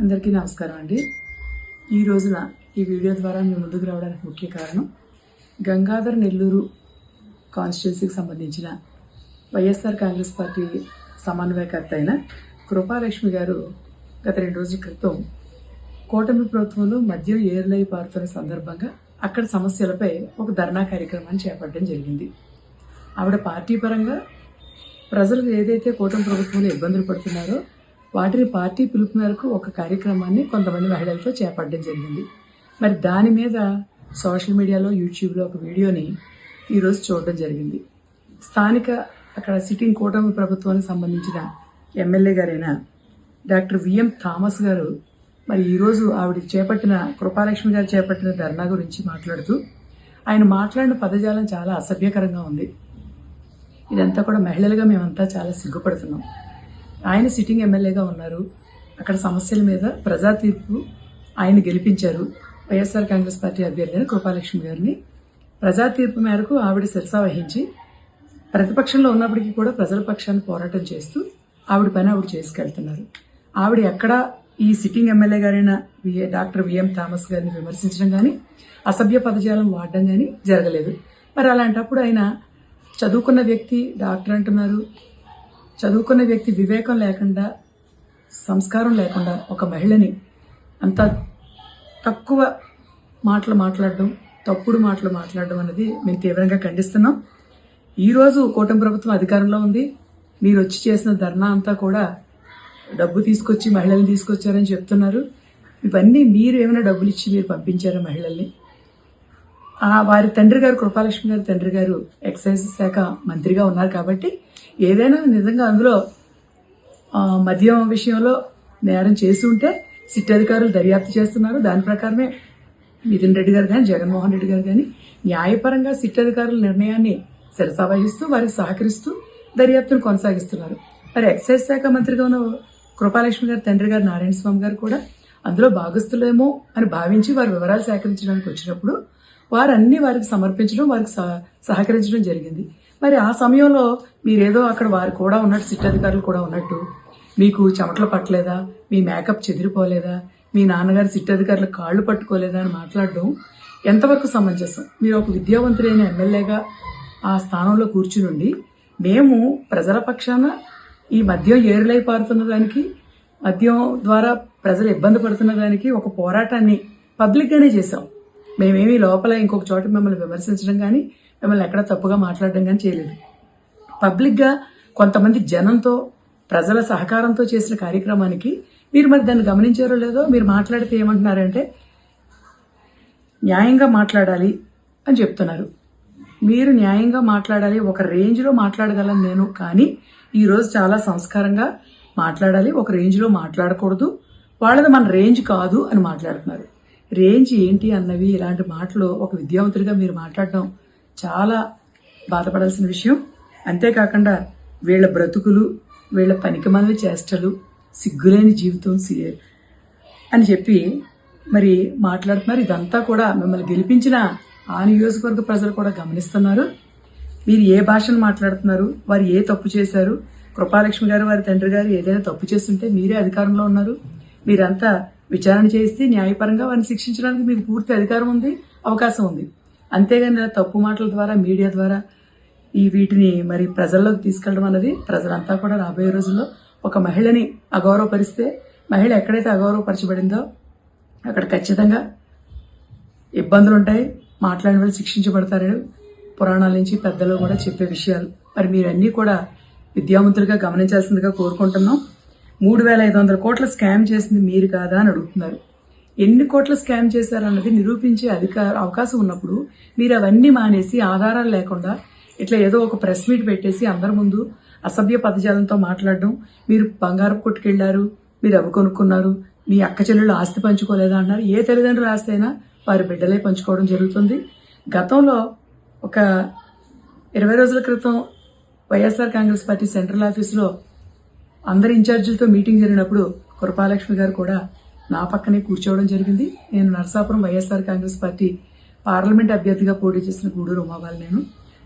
అందరికీ నమస్కారం అండి. ఈ రోజున ఈ వీడియో ద్వారా మీ ముందుకు రావడానికి ముఖ్య కారణం గంగాధర్ నెల్లూరు కాన్స్టిట్యున్సీకి సంబంధించిన వైఎస్ఆర్ కాంగ్రెస్ పార్టీ సమన్వయకర్త అయిన కృపాలక్ష్మి గారు గత రెండు రోజుల క్రితం కూటమి ప్రభుత్వంలో మద్యం ఏర్లై పారుతున్న సందర్భంగా అక్కడ సమస్యలపై ఒక ధర్నా కార్యక్రమాన్ని చేపట్టడం జరిగింది. ఆవిడ పార్టీ పరంగా ప్రజలు ఏదైతే కూటమి ప్రభుత్వంలో ఇబ్బందులు పడుతున్నారో వాటిని పార్టీ పిలుపు మేరకు ఒక కార్యక్రమాన్ని కొంతమంది మహిళలతో చేపట్టడం జరిగింది. మరి దాని మీద సోషల్ మీడియాలో యూట్యూబ్లో ఒక వీడియోని ఈరోజు చూడడం జరిగింది. స్థానిక అక్కడ సిట్టింగ్ కూటమి ప్రభుత్వానికి సంబంధించిన ఎమ్మెల్యే గారైన డాక్టర్ విఎం థామస్ గారు మరి ఈరోజు ఆవిడ చేపట్టిన కృపాలక్ష్మి గారు చేపట్టిన ధర్నా గురించి మాట్లాడుతూ ఆయన మాట్లాడిన పదజాలం చాలా అసభ్యకరంగా ఉంది. ఇదంతా కూడా మహిళలుగా మేమంతా చాలా సిగ్గుపడుతున్నాం. ఆయన సిట్టింగ్ ఎమ్మెల్యేగా ఉన్నారు. అక్కడ సమస్యల మీద ప్రజా తీర్పు ఆయన గెలిపించారు. వైఎస్ఆర్ కాంగ్రెస్ పార్టీ అభ్యర్థి అయిన కృపాలక్ష్మి గారిని. ప్రజా తీర్పు మేరకు ఆవిడ శిరసా వహించి ప్రతిపక్షంలో ఉన్నప్పటికీ కూడా ప్రజల పక్షాన్ని పోరాటం చేస్తూ ఆవిడ పని ఆవిడ చేసుకెళ్తున్నారు. ఆవిడ ఎక్కడ ఈ సిట్టింగ్ ఎమ్మెల్యే గారైన విఏ డాక్టర్ విఎం థామస్ గారిని విమర్శించడం కానీ అసభ్య పదజాలం వాడడం కానీ జరగలేదు. మరి అలాంటప్పుడు ఆయన చదువుకున్న వ్యక్తి డాక్టర్ అంటున్నారు. చదువుకున్న వ్యక్తి వివేకం లేకుండా సంస్కారం లేకుండా ఒక మహిళని అంత తక్కువ మాటలు మాట్లాడడం తప్పుడు మాటలు మాట్లాడడం అనేది మేము తీవ్రంగా ఖండిస్తున్నాం. ఈరోజు కూటమి ప్రభుత్వం అధికారంలో ఉంది. మీరు వచ్చి చేసిన ధర్నా అంతా కూడా డబ్బు తీసుకొచ్చి మహిళల్ని తీసుకొచ్చారని చెప్తున్నారు. ఇవన్నీ మీరు ఏమైనా డబ్బులు ఇచ్చి మీరు పంపించారా మహిళల్ని? వారి తండ్రి గారు కృపాలక్ష్మి గారి తండ్రి గారు ఎక్సైజ్ శాఖ మంత్రిగా ఉన్నారు కాబట్టి ఏదైనా నిజంగా అందులో మద్యం విషయంలో నేరం చేసి ఉంటే సిట్ అధికారులు దర్యాప్తు చేస్తున్నారు. దాని ప్రకారమే మిథున్ రెడ్డి గారు కానీ జగన్మోహన్ రెడ్డి గారు కానీ న్యాయపరంగా సిట్ అధికారుల నిర్ణయాన్ని శిరసా వహిస్తూ వారికి సహకరిస్తూ దర్యాప్తును కొనసాగిస్తున్నారు. మరి ఎక్సైజ్ శాఖ మంత్రిగా ఉన్న కృపాలక్ష్మి గారి తండ్రి గారు నారాయణ స్వామి గారు కూడా అందులో భాగస్థులేమో అని భావించి వారి వివరాలు సేకరించడానికి వచ్చినప్పుడు వారన్నీ వారికి సమర్పించడం వారికి సహ- సహకరించడం జరిగింది. మరి ఆ సమయంలో మీరేదో అక్కడ వారు కూడా ఉన్నట్టు సిట్ అధికారులు కూడా ఉన్నట్టు మీకు చెమటలు పట్టలేదా? మీ మేకప్ చెదిరిపోలేదా? మీ నాన్నగారు సిట్ అధికారులు కాళ్ళు పట్టుకోలేదా అని మాట్లాడడం ఎంతవరకు సమంజసం? మీరు ఒక విద్యావంతుడైన ఎమ్మెల్యేగా ఆ స్థానంలో కూర్చునుండి మేము ప్రజల పక్షాన ఈ మద్యం ఏరులై పారుతున్న దానికి మద్యం ద్వారా ప్రజలు ఇబ్బంది పడుతున్న దానికి ఒక పోరాటాన్ని పబ్లిక్గానే చేశాం. మేమేమి లోపల ఇంకొక చోట మిమ్మల్ని విమర్శించడం కానీ మిమ్మల్ని ఎక్కడ తప్పుగా మాట్లాడడం కానీ చేయలేదు. పబ్లిక్గా కొంతమంది జనంతో ప్రజల సహకారంతో చేసిన కార్యక్రమానికి మీరు మరి దాన్ని గమనించారో లేదో మీరు మాట్లాడితే ఏమంటున్నారంటే న్యాయంగా మాట్లాడాలి అని చెప్తున్నారు. మీరు న్యాయంగా మాట్లాడాలి ఒక రేంజ్లో మాట్లాడగలను నేను కానీ ఈరోజు చాలా సంస్కారంగా మాట్లాడాలి ఒక రేంజ్లో మాట్లాడకూడదు వాళ్ళది మన రేంజ్ కాదు అని మాట్లాడుతున్నారు. రేంజ్ ఏంటి అన్నవి ఇలాంటి మాటలు ఒక విద్యావంతుడిగా మీరు మాట్లాడడం చాలా బాధపడాల్సిన విషయం. అంతేకాకుండా వీళ్ళ బ్రతుకులు వీళ్ళ పనికిమాలిన చేష్టలు సిగ్గులేని జీవితం సి- అని చెప్పి మరి మాట్లాడుతున్నారు. ఇదంతా కూడా మిమ్మల్ని గెలిపించిన ఆ నియోజకవర్గ ప్రజలు కూడా గమనిస్తున్నారు. మీరు ఏ భాషను మాట్లాడుతున్నారు? వారు ఏ తప్పు చేశారు? కృపాలక్ష్మి గారు వారి తండ్రి గారు ఏదైనా తప్పు చేస్తుంటే మీరే అధికారంలో ఉన్నారు. మీరంతా విచారణ చేస్తే న్యాయపరంగా వారిని శిక్షించడానికి మీకు పూర్తి అధికారం ఉంది అవకాశం ఉంది. అంతేగాని తప్పు మాటల ద్వారా మీడియా ద్వారా ఈ వీటిని మరి ప్రజల్లోకి తీసుకెళ్ళడం అన్నది ప్రజలంతా కూడా రాబోయే రోజుల్లో ఒక మహిళని అగౌరవపరిస్తే మహిళ ఎక్కడైతే అగౌరవపరచబడిందో అక్కడ ఖచ్చితంగా ఇబ్బందులు ఉంటాయి మాట్లాడిన వాళ్ళు శిక్షించబడతారని పురాణాల నుంచి పెద్దలు కూడా చెప్పే విషయాలు. మరి మీరన్నీ కూడా విద్యావంతులుగా గమనించాల్సిందిగా కోరుకుంటున్నాం. మూడు వేల ఐదు వందల కోట్ల స్కామ్ చేసింది మీరు కాదా అని అడుగుతున్నారు. ఎన్ని కోట్ల స్కామ్ చేశారన్నది నిరూపించే అధికార అవకాశం ఉన్నప్పుడు మీరు అవన్నీ మానేసి ఆధారాలు లేకుండా ఇట్లా ఏదో ఒక ప్రెస్ మీట్ పెట్టేసి అందరి ముందు అసభ్య పదజాలంతో మాట్లాడడం మీరు బంగారు కొట్టుకెళ్ళారు మీరు అవి కొనుక్కున్నారు మీ అక్క చెల్లెళ్ళు ఆస్తి పంచుకోలేదా అన్నారు. ఏ తల్లిదండ్రులు ఆస్తి అయినా వారి బిడ్డలే పంచుకోవడం జరుగుతుంది. గతంలో ఒక ఇరవై రోజుల క్రితం వైఎస్ఆర్ కాంగ్రెస్ పార్టీ సెంట్రల్ ఆఫీసులో అందరి ఇన్ఛార్జీలతో మీటింగ్ జరిగినప్పుడు కృపాలక్ష్మి గారు కూడా నా పక్కనే కూర్చోవడం జరిగింది. నేను Narasapuram YSR Congress party parliament అభ్యర్థిగా పోటీ చేసిన గూడూరు ఉమాబాల్ నేను.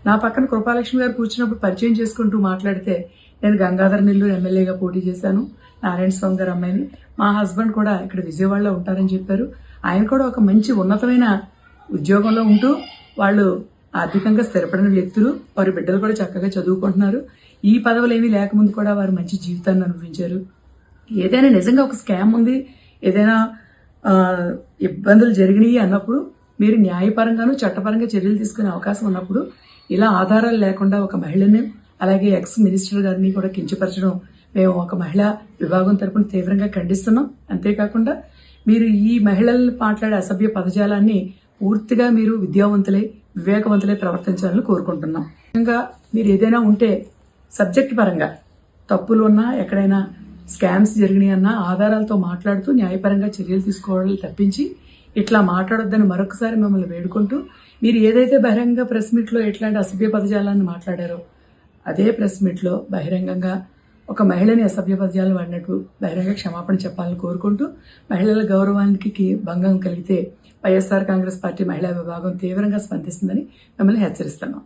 నా పక్కన కృపాలక్ష్మి గారు కూర్చున్నప్పుడు పరిచయం చేసుకుంటూ మాట్లాడితే నేను గంగాధర నెల్లూరు ఎమ్మెల్యేగా పోటీ చేశాను. నారాయణ స్వామి గారు అమ్మాయిని. మా హస్బెండ్ కూడా ఇక్కడ విజయవాడలో ఉంటారని చెప్పారు. ఆయన కూడా ఒక మంచి ఉన్నతమైన ఉద్యోగంలో ఉంటూ వాళ్ళు ఆర్థికంగా స్థిరపడిన వ్యక్తులు. వారి బిడ్డలు కూడా చక్కగా చదువుకుంటున్నారు. ఈ పదవులు ఏమీ లేకముందు కూడా వారు మంచి జీవితాన్ని అనుభవించారు. ఏదైనా నిజంగా ఒక స్కామ్ ఉంది ఏదైనా ఇబ్బందులు జరిగినాయి అన్నప్పుడు మీరు న్యాయపరంగాను చట్టపరంగా చర్యలు తీసుకునే అవకాశం ఉన్నప్పుడు ఇలా ఆధారాలు లేకుండా ఒక మహిళని అలాగే ఎక్స్ మినిస్టర్ గారిని కూడా కించపరచడం మేము ఒక మహిళా విభాగం తరపున తీవ్రంగా ఖండిస్తున్నాం. అంతేకాకుండా మీరు ఈ మహిళలను మాట్లాడే అసభ్య పదజాలాన్ని పూర్తిగా మీరు విద్యావంతులై వివేకవంతులై ప్రవర్తించాలని కోరుకుంటున్నాం. ఇంకా మీరు ఏదైనా ఉంటే సబ్జెక్ట్ పరంగా. తప్పులు ఉన్నా ఎక్కడైనా స్కామ్స్ జరిగినాయన్నా ఆధారాలతో మాట్లాడుతూ న్యాయపరంగా చర్యలు తీసుకోవాలని తప్పించి ఇట్లా మాట్లాడొద్దని మరొకసారి మిమ్మల్ని వేడుకుంటూ మీరు ఏదైతే బహిరంగ ప్రెస్ మీట్లో ఎట్లాంటి అసభ్య పదజాలాన్ని మాట్లాడారో అదే ప్రెస్ మీట్లో బహిరంగంగా ఒక మహిళని అసభ్య పదజాలు వాడినట్టు బహిరంగ క్షమాపణ చెప్పాలని కోరుకుంటూ మహిళల గౌరవానికి భంగం కలిగితే వైఎస్ఆర్ కాంగ్రెస్ పార్టీ మహిళా విభాగం తీవ్రంగా స్పందిస్తుందని మిమ్మల్ని హెచ్చరిస్తున్నాం.